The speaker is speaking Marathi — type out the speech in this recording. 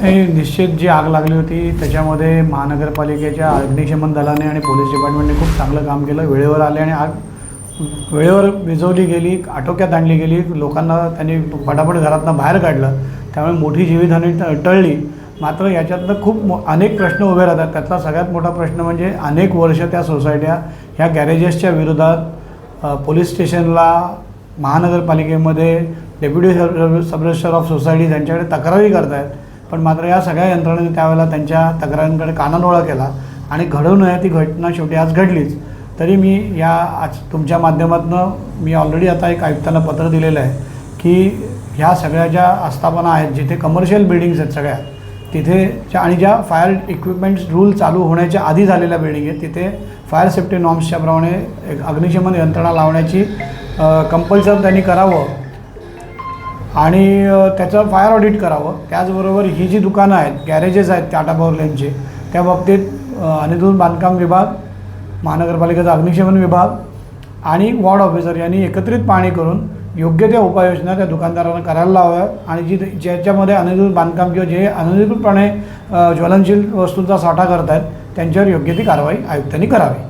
हे निश्चित जी आग लागली होती त्याच्यामध्ये महानगरपालिकेच्या अग्निशमन दलाने आणि पोलीस डिपार्टमेंटने खूप चांगलं काम केलं. वेळेवर आले आणि आग वेळेवर विझवली गेली आटोक्यात आणली गेली. लोकांना त्यांनी पटापट घरातनं बाहेर काढलं. त्यामुळे मोठी जीवितहानी टळली. मात्र याच्यातनं खूप मो अनेक प्रश्न उभे राहतात. त्यातला सगळ्यात मोठा प्रश्न म्हणजे अनेक वर्ष त्या सोसायट्या ह्या गॅरेजेसच्या विरोधात पोलीस स्टेशनला महानगरपालिकेमध्ये deputy sub sub of society त्यांच्याकडे तक्रारी करत आहेत पण मात्र या सगळ्या यंत्रणेने त्यावेळेला त्यांच्या तक्रारींकडे कानाडोळा केला आणि घडवू नये ती घटना शेवटी आज घडलीच. तरी मी या आज तुमच्या माध्यमातून मी ऑलरेडी आता एक आयुक्तांना पत्र दिलेलं आहे की ह्या सगळ्या ज्या आस्थापना आहेत जिथे कमर्शियल बिल्डिंग्स आहेत सगळ्या तिथे ज्या आणि ज्या फायर इक्विपमेंट्स रूल चालू होण्याच्या आधी झालेल्या बिल्डिंग आहेत तिथे फायर सेफ्टी नॉर्म्सच्या प्रमाणे एक अग्निशमन यंत्रणा लावण्याची कंपल्सर त्यांनी करावं. आणि त्याचं फायर ऑडिट करावं. त्याचबरोबर ही जी दुकानं आहेत गॅरेजेस आहेत टाटा पॉवर लेनचे त्या बाबतीत अनिधून बांधकाम विभाग महानगरपालिकेचा अग्निशमन विभाग आणि वॉर्ड ऑफिसर यांनी एकत्रित पाहणी करून योग्य त्या उपाययोजना त्या दुकानदारांना करायला लावाव्या आणि जी ज्याच्यामध्ये अनधिकृत बांधकाम किंवा जे अनधिकृतपणे ज्वलनशील वस्तूंचा साठा करत आहेत त्यांच्यावर योग्य ती कारवाई आयुक्तांनी करावी.